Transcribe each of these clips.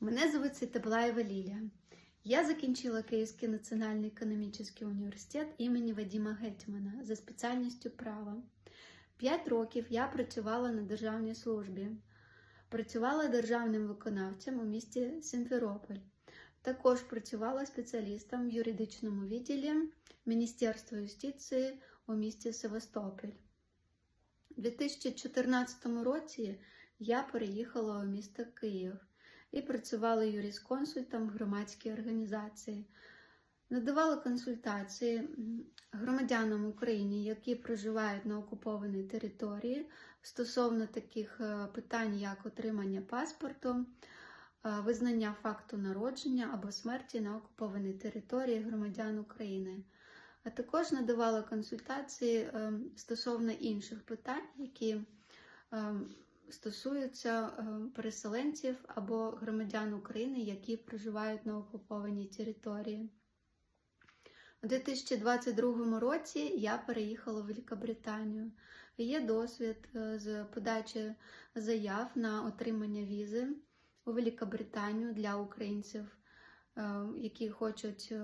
Мене звуть Світоблаєва Лілія. Я закінчила Київський національний економічний університет імені Вадима Гетьмана за спеціальністю права. П'ять років я працювала на державній службі. Працювала державним виконавцем у місті Сімферополь. Також працювала спеціалістом в юридичному відділі Міністерства юстиції у місті Севастополь. У 2014 році я переїхала у місто Київ і працювала юрисконсультом в громадській організації. Надавала консультації громадянам України, які проживають на окупованій території стосовно таких е, питань, як отримання паспорту, е, визнання факту народження або смерті на окупованій території громадян України. А також надавала консультації е, стосовно інших питань, які е, стосуються е, переселенців або громадян України, які проживають на окупованій території. У 2022 році я переїхала в Великобританію. Є досвід е, з подачі заяв на отримання візи у Великобританію для українців, е, які хочуть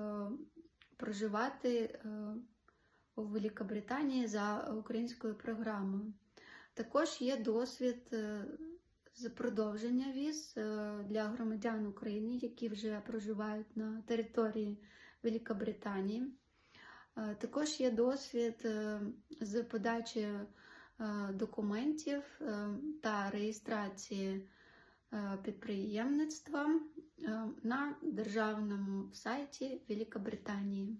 проживати у Великобританії за українською програмою. Також є досвід е, з продовження віз е, для громадян України, які вже проживають на території Великобританії. Е, Також є досвід з подачі документів та реєстрації підприємництва на державному сайті Великобританії.